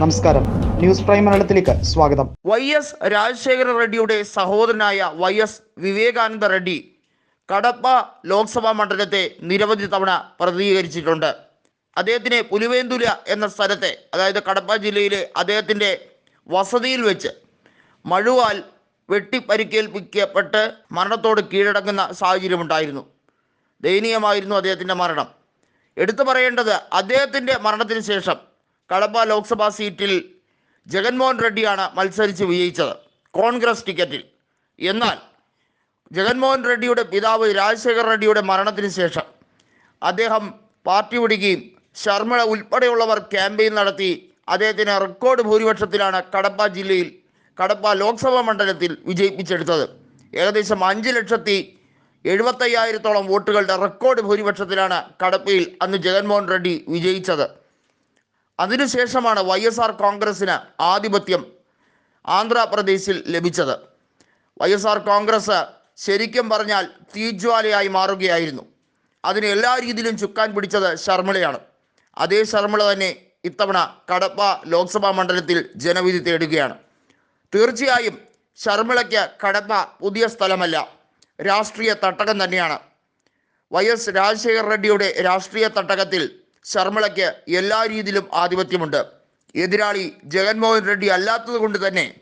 നമസ്കാരം. News prime മലയാളത്തിലേക്ക് സ്വാഗതം. വൈ എസ് രാജശേഖര റെഡ്ഡിയുടെ സഹോദരനായ വൈ എസ് വിവേകാനന്ദ റെഡ്ഡി കടപ്പ ലോക്സഭാ മണ്ഡലത്തെ നിരവധി തവണ പ്രതിനിധീകരിച്ചിട്ടുണ്ട്. അദ്ദേഹത്തിനെ പുലിവേന്തുല എന്ന സ്ഥലത്തെ അതായത് കടപ്പ ജില്ലയിലെ അദ്ദേഹത്തിന്റെ വസതിയിൽ വെച്ച് മഴുവാൽ വെട്ടിപ്പരിക്കേൽപ്പിക്കപ്പെട്ട് മരണത്തോട് കീഴടങ്ങുന്ന സാഹചര്യമുണ്ടായിരുന്നു. ദയനീയമായിരുന്നു അദ്ദേഹത്തിന്റെ മരണം. എടുത്തു പറയേണ്ടത് അദ്ദേഹത്തിന്റെ മരണത്തിന് ശേഷം കടപ്പ ലോക്സഭാ സീറ്റിൽ ജഗൻമോഹൻ റെഡ്ഡിയാണ് മത്സരിച്ച് വിജയിച്ചത്. കോൺഗ്രസ് ടിക്കറ്റിൽ. എന്നാൽ ജഗൻമോഹൻ റെഡ്ഡിയുടെ പിതാവ് രാജശേഖർ റെഡ്ഡിയുടെ മരണത്തിന് ശേഷം അദ്ദേഹം പാർട്ടി വിടുകയും ശർമ്മള ഉൾപ്പെടെയുള്ളവർ ക്യാമ്പയിൻ നടത്തി അദ്ദേഹത്തിന് റെക്കോർഡ് ഭൂരിപക്ഷത്തിലാണ് കടപ്പ ജില്ലയിൽ കടപ്പ ലോക്സഭാ മണ്ഡലത്തിൽ വിജയിപ്പിച്ചെടുത്തത്. ഏകദേശം അഞ്ച് ലക്ഷത്തി എഴുപത്തയ്യായിരത്തോളം വോട്ടുകളുടെ റെക്കോർഡ് ഭൂരിപക്ഷത്തിലാണ് കടപ്പയിൽ അന്ന് ജഗൻമോഹൻ റെഡ്ഡി വിജയിച്ചത്. അതിനുശേഷമാണ് വൈ എസ് ആർ കോൺഗ്രസ്സിന് ആധിപത്യം ആന്ധ്രാപ്രദേശിൽ ലഭിച്ചത്. വൈ എസ് ആർ കോൺഗ്രസ് ശരിക്കും പറഞ്ഞാൽ തീജ്വാലയായി മാറുകയായിരുന്നു. അതിന് എല്ലാ രീതിയിലും ചുക്കാൻ പിടിച്ചത് ശർമ്മിളയാണ് അതേ ശർമ്മിള തന്നെ ഇത്തവണ കടപ്പ ലോക്സഭാ മണ്ഡലത്തിൽ ജനവിധി തേടുകയാണ്. തീർച്ചയായും ശർമ്മിളയ്ക്ക് കടപ്പ പുതിയ സ്ഥലമല്ല രാഷ്ട്രീയ തട്ടകം തന്നെയാണ്. വൈ എസ് രാജശേഖർ റെഡ്ഡിയുടെ രാഷ്ട്രീയ തട്ടകത്തിൽ ശർമ്മിളയ്ക്ക് എല്ലാ രീതിയിലും ആധിപത്യമുണ്ട്. എതിരാളി ജഗൻമോഹൻ റെഡ്ഡി അല്ലാത്തത് കൊണ്ട് തന്നെ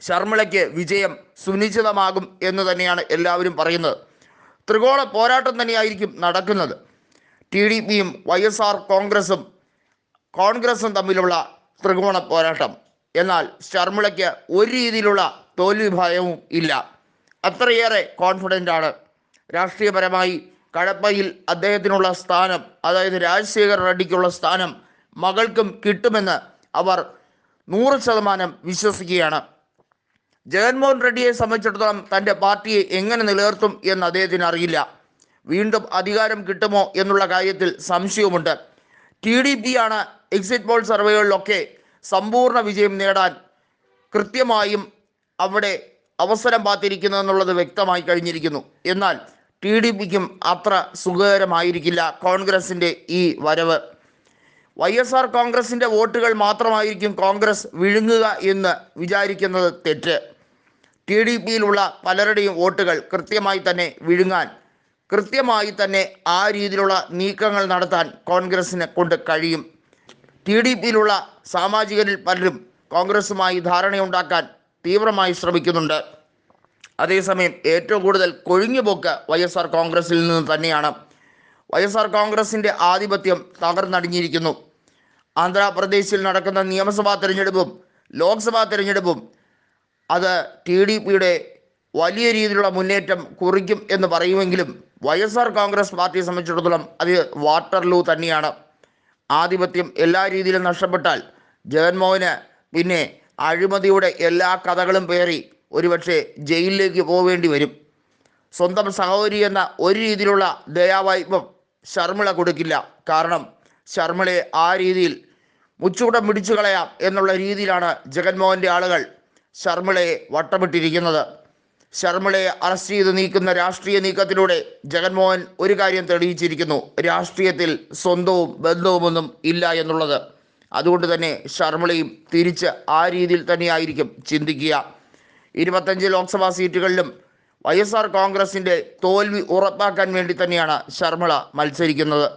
ശർമ്മളയ്ക്ക് വിജയം സുനിശ്ചിതമാകും എന്ന് തന്നെയാണ് എല്ലാവരും പറയുന്നത്. ത്രികോണ പോരാട്ടം തന്നെയായിരിക്കും നടക്കുന്നത്. ടി ഡി പിയും വൈ എസ് ആർ കോൺഗ്രസും കോൺഗ്രസും തമ്മിലുള്ള ത്രികോണ പോരാട്ടം. എന്നാൽ ശർമ്മളയ്ക്ക് ഒരു രീതിയിലുള്ള തോൽവി ഭയവും ഇല്ല. അത്രയേറെ കോൺഫിഡന്റ് ആണ്. രാഷ്ട്രീയപരമായി കടപ്പയിൽ അദ്ദേഹത്തിനുള്ള സ്ഥാനം അതായത് രാജശേഖർ റെഡ്ഡിക്കുള്ള സ്ഥാനം മകൾക്കും കിട്ടുമെന്ന് അവർ നൂറ് ശതമാനം വിശ്വസിക്കുകയാണ്. ജഗൻമോഹൻ റെഡ്ഡിയെ സംബന്ധിച്ചിടത്തോളം തന്റെ പാർട്ടിയെ എങ്ങനെ നിലനിർത്തും എന്ന് അദ്ദേഹത്തിന് അറിയില്ല. വീണ്ടും അധികാരം കിട്ടുമോ എന്നുള്ള കാര്യത്തിൽ സംശയവുമുണ്ട്. ടി ഡി പി ആണ് എക്സിറ്റ് പോൾ സർവേകളിലൊക്കെ സമ്പൂർണ വിജയം നേടാൻ കൃത്യമായും അവിടെ അവസരം പാത്തിരിക്കുന്നതെന്നുള്ളത് വ്യക്തമായി കഴിഞ്ഞിരിക്കുന്നു. എന്നാൽ ടി ഡി പിക്കും അത്ര സുഖകരമായിരിക്കില്ല കോൺഗ്രസിന്റെ ഈ വരവ്. വൈ എസ് ആർ കോൺഗ്രസിന്റെ വോട്ടുകൾ മാത്രമായിരിക്കും കോൺഗ്രസ് വിഴുങ്ങുക എന്ന് വിചാരിക്കുന്നത് തെറ്റ്. ടി ഡി പിയിലുള്ള പലരുടെയും വോട്ടുകൾ കൃത്യമായി തന്നെ വിഴുങ്ങാൻ കൃത്യമായി തന്നെ ആ രീതിയിലുള്ള നീക്കങ്ങൾ നടത്താൻ കോൺഗ്രസിനെ കൊണ്ട് കഴിയും. ടി ഡി പിയിലുള്ള സാമാജികരിൽ പലരും കോൺഗ്രസുമായി ധാരണയുണ്ടാക്കാൻ തീവ്രമായി ശ്രമിക്കുന്നുണ്ട്. അതേസമയം ഏറ്റവും കൂടുതൽ കൊഴിഞ്ഞുപോക്ക് വൈ എസ് ആർ കോൺഗ്രസിൽ നിന്ന് തന്നെയാണ്. വൈ എസ് ആർ കോൺഗ്രസിന്റെ ആധിപത്യം തകർന്നടിഞ്ഞിരിക്കുന്നു. ആന്ധ്രാപ്രദേശിൽ നടക്കുന്ന നിയമസഭാ തിരഞ്ഞെടുപ്പും ലോക്സഭാ തിരഞ്ഞെടുപ്പും അത് ടി ഡി പിയുടെ വലിയ രീതിയിലുള്ള മുന്നേറ്റം കുറിക്കും എന്ന് പറയുമെങ്കിലും വൈ എസ് ആർ കോൺഗ്രസ് പാർട്ടിയെ സംബന്ധിച്ചിടത്തോളം അത് വാട്ടർലൂ തന്നെയാണ്. ആധിപത്യം എല്ലാ രീതിയിലും നഷ്ടപ്പെട്ടാൽ ജഗൻമോഹന് പിന്നെ അഴിമതിയുടെ എല്ലാ കഥകളും പേറി ഒരുപക്ഷെ ജയിലിലേക്ക് പോവേണ്ടി വരും. സ്വന്തം സഹോദരി എന്ന ഒരു രീതിയിലുള്ള ദയാവായ്പം ശർമ്മിള കൊടുക്കില്ല. കാരണം ശർമ്മിളയെ ആ രീതിയിൽ മുച്ചൂടം പിടിച്ചു കളയാം എന്നുള്ള രീതിയിലാണ് ജഗൻമോഹന്റെ ആളുകൾ ശർമ്മിളയെ വട്ടമിട്ടിരിക്കുന്നത്. ശർമ്മിളയെ അറസ്റ്റ് ചെയ്ത് നീക്കുന്ന രാഷ്ട്രീയ നീക്കത്തിലൂടെ ജഗൻമോഹൻ ഒരു കാര്യം തെളിയിച്ചിരിക്കുന്നു. രാഷ്ട്രീയത്തിൽ സ്വന്തവും ബന്ധവുമൊന്നും ഇല്ല എന്നുള്ളത്. അതുകൊണ്ട് തന്നെ ശർമ്മിളയും തിരിച്ച് ആ രീതിയിൽ തന്നെയായിരിക്കും ചിന്തിക്കുക. ഇരുപത്തഞ്ച് ലോക്സഭാ സീറ്റുകളിലും വൈ എസ് ആർ കോൺഗ്രസിന്റെ തോൽവി ഉറപ്പാക്കാൻ വേണ്ടി തന്നെയാണ് ശർമ്മള മത്സരിക്കുന്നത്.